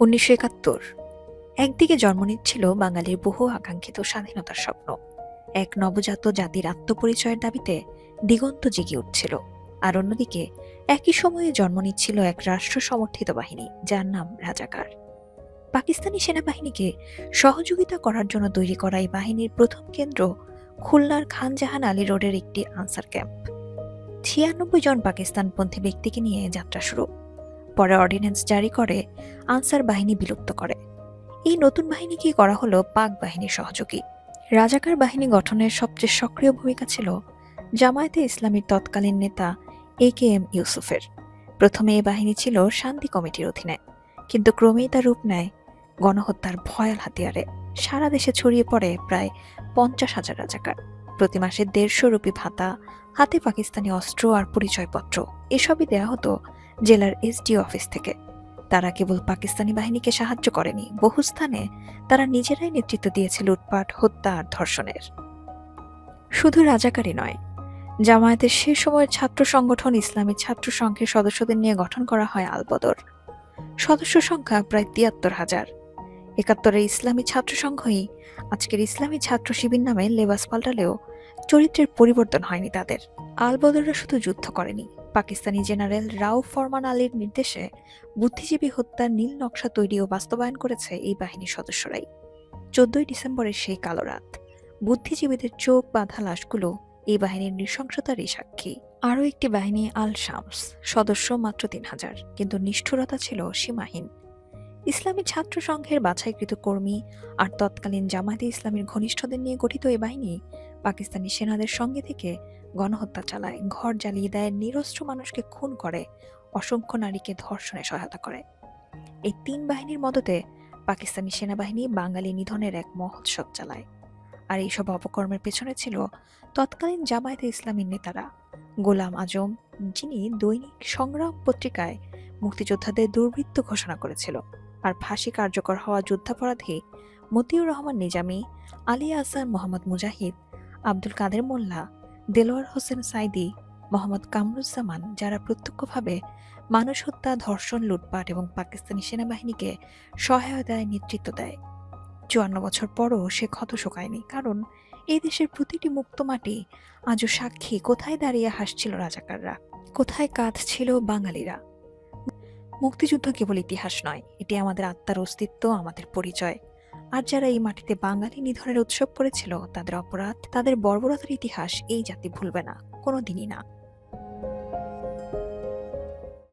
উনিশশো একাত্তর। একদিকে জন্ম নিচ্ছিল বাঙালির বহু আকাঙ্ক্ষিত স্বাধীনতার স্বপ্ন। এক নবজাত জাতির আত্মপরিচয়ের দাবিতে দিগন্ত জেগে উঠছিল। আর অন্যদিকে একই সময়ে জন্ম নিচ্ছিল এক রাষ্ট্র সমর্থিত বাহিনী, যার নাম রাজাকার। পাকিস্তানি সেনাবাহিনীকে সহযোগিতা করার জন্য তৈরি করা এই বাহিনীর প্রথম কেন্দ্র খুলনার খানজাহান আলী রোডের একটি আনসার ক্যাম্প। ছিয়ানব্বই জন পাকিস্তানপন্থী ব্যক্তিকে নিয়ে যাত্রা শুরু। পরে অর্ডিন্যান্স জারি করে, আনসার বাহিনী বিলুপ্ত করে। এই নতুন বাহিনীকে করা হলো পাক বাহিনীর সহযোগী। রাজাকার বাহিনী গঠনের সবচেয়ে সক্রিয় ভূমিকা ছিল জামায়াতে ইসলামীর তৎকালীন নেতা এ কে এম ইউসুফের। প্রথমে এই বাহিনী ছিল শান্তি কমিটির অধীনে, কিন্তু ক্রমেই তা রূপ নেয় গণহত্যার ভয়াল হাতিয়ারে। সারা দেশে ছড়িয়ে পড়ে প্রায় পঞ্চাশ হাজার রাজাকার। প্রতি মাসে দেড়শো রুপি ভাতা, হাতে পাকিস্তানি অস্ত্র আর পরিচয়পত্র, এসবই দেয়া হতো জেলার এসডি অফিস থেকে। তারা কেবল পাকিস্তানি বাহিনীকে সাহায্য করেনি, বহু স্থানে তারা নিজেরাই নেতৃত্ব দিয়েছে লুটপাট, হত্যা আর ধর্ষণের। শুধু রাজাকারই নয়, জামায়াতের সে সময়ের ছাত্র সংগঠন ইসলামী ছাত্র সংঘের সদস্যদের নিয়ে গঠন করা হয় আলবদর। সদস্য সংখ্যা প্রায় তিয়াত্তর হাজার। একাত্তরের ইসলামী ছাত্র সংঘই আজকের ইসলামী ছাত্র শিবির নামে লেবাস পাল্টালেও চরিত্রের পরিবর্তন হয়নি তাদের। আলবদররা শুধু যুদ্ধ করেনি। পাকিস্তানি জেনারেল রাও ফরমান আলীর নির্দেশে বুদ্ধিজীবী হত্যার নীল নকশা তৈরি ও বাস্তবায়ন করেছে এই বাহিনীর সদস্যরাই। চোদ্দই ডিসেম্বরের সেই কালো রাত, বুদ্ধিজীবীদের চোখ বাঁধা লাশগুলো এই বাহিনীর নৃশংসতারই সাক্ষী। আরও একটি বাহিনী আল শামস সদস্য মাত্র তিন হাজার, কিন্তু নিষ্ঠুরতা ছিল সীমাহীন। ইসলামী ছাত্র সংঘের বাছাইকৃত কর্মী আর তৎকালীন জামায়াতে ইসলামীর ঘনিষ্ঠদের নিয়ে গঠিত এ বাহিনী পাকিস্তানি সেনাদের সঙ্গে থেকে গণহত্যা চালায়, ঘর জ্বালিয়ে দেয়, নিরস্ত্র মানুষকে খুন করে, অসংখ্য নারীকে ধর্ষণে সহায়তা করে। এই তিন বাহিনীর মদতে পাকিস্তানি সেনাবাহিনী বাঙালি নিধনের এক মহোৎসব চালায়। আর এইসব অপকর্মের পেছনে ছিল তৎকালীন জামায়াতে ইসলামীর নেতারা। গোলাম আজম, যিনি দৈনিক সংগ্রাম পত্রিকায় মুক্তিযোদ্ধাদের দুর্বৃত্ত ঘোষণা করেছিল। আর ফাঁসি কার্যকর হওয়া যুদ্ধাপরাধী মতিউর রহমান নিজামী, আলী আহসান মোহাম্মদ মুজাহিদ, আব্দুল কাদের মোল্লা, দেলোয়ার হোসেন সাইদি, মোহাম্মদ কামরুজ্জামান, যারা প্রত্যক্ষভাবে মানুষ হত্যা, ধর্ষণ, লুটপাট এবং পাকিস্তানি সেনাবাহিনীকে সহায়তায় নেতৃত্ব দেয়। চুয়ান্ন বছর পরও সে ক্ষত শোকায়নি, কারণ এই দেশের প্রতিটি মুক্ত মাটি আজও সাক্ষী কোথায় দাঁড়িয়ে হাসছিল রাজাকাররা, কোথায় কাঁদছিল বাঙালিরা। মুক্তিযুদ্ধ কেবল ইতিহাস নয়, এটি আমাদের আত্মার অস্তিত্ব, আমাদের পরিচয়। আর যারা এই মাটিতে বাঙালি নিধনের উৎসব করেছিল, তাদের অপরাধ, তাদের বর্বরতার ইতিহাস এই জাতি ভুলবে না কোনো দিনই না।